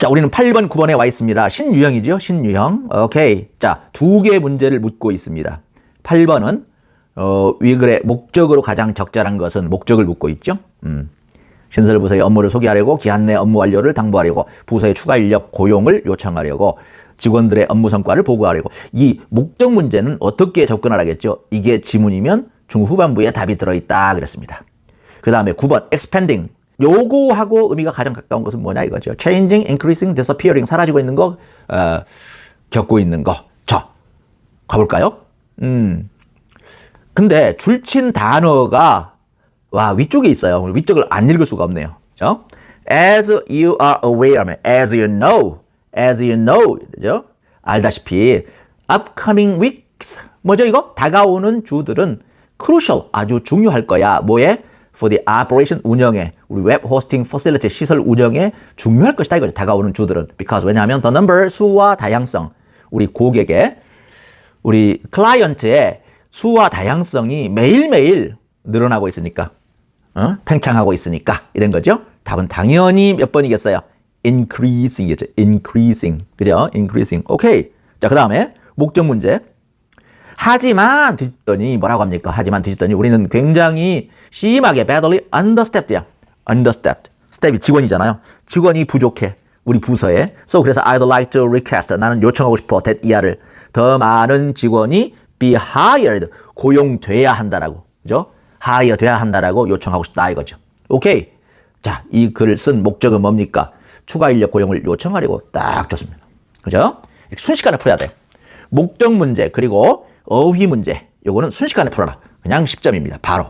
자, 우리는 8번, 9번에 와 있습니다. 신유형이죠. 신유형. 오케이. 자, 두 개의 문제를 묻고 있습니다. 8번은 어, 왜 그래? 목적으로 가장 적절한 것은 목적을 묻고 있죠. 음. 신설 부서의 업무를 소개하려고 기한 내 업무 완료를 당부하려고 부서의 추가 인력 고용을 요청하려고 직원들의 업무 성과를 보고하려고 이 목적 문제는 어떻게 접근을 하겠죠? 이게 지문이면 중후반부에 답이 들어있다 그랬습니다. 그 다음에 9번 expanding 요거하고 의미가 가장 가까운 것은 뭐냐 이거죠. changing, increasing, disappearing 사라지고 있는 거, 어, 겪고 있는 거. 자, 가볼까요? 음. 근데 줄친 단어가 와 위쪽에 있어요. 위쪽을 안 읽을 수가 없네요. 그죠? As you are aware, as you know, as you know, 그죠? 알다시피 upcoming weeks 뭐죠 이거? 다가오는 주들은 crucial 아주 중요할 거야. 뭐에? For the operation 운영에 우리 웹 호스팅 퍼실리티 시설 운영에 중요할 것이다 이거죠. 다가오는 주들은 because 왜냐하면 the number 수와 다양성 우리 고객의 우리 클라이언트의 수와 다양성이 매일매일 늘어나고 있으니까 어? 팽창하고 있으니까 이런 거죠. 답은 당연히 몇 번이겠어요? increasing이겠죠. increasing. 그죠? increasing. 오케이. 자, 그다음에 목적 문제. 하지만 뒤집더니 뭐라고 합니까? 하지만 뒤집더니 우리는 굉장히 심하게 badly understaffed야. understaffed. 스텝이 직원이잖아요. 직원이 부족해. 우리 부서에. So 그래서 I'd like to request. 나는 요청하고 싶어. that 이하를 더 많은 직원이 be hired. 고용돼야 한다라고. 그죠? hire 돼야 한다라고 요청하고 싶다 이거죠. 오케이. 자, 이 글을 쓴 목적은 뭡니까? 추가 인력 고용을 요청하려고 딱 좋습니다. 그죠? 순식간에 풀어야 돼. 목적 문제 그리고 어휘 문제 요거는 순식간에 풀어라. 그냥 10점입니다. 바로.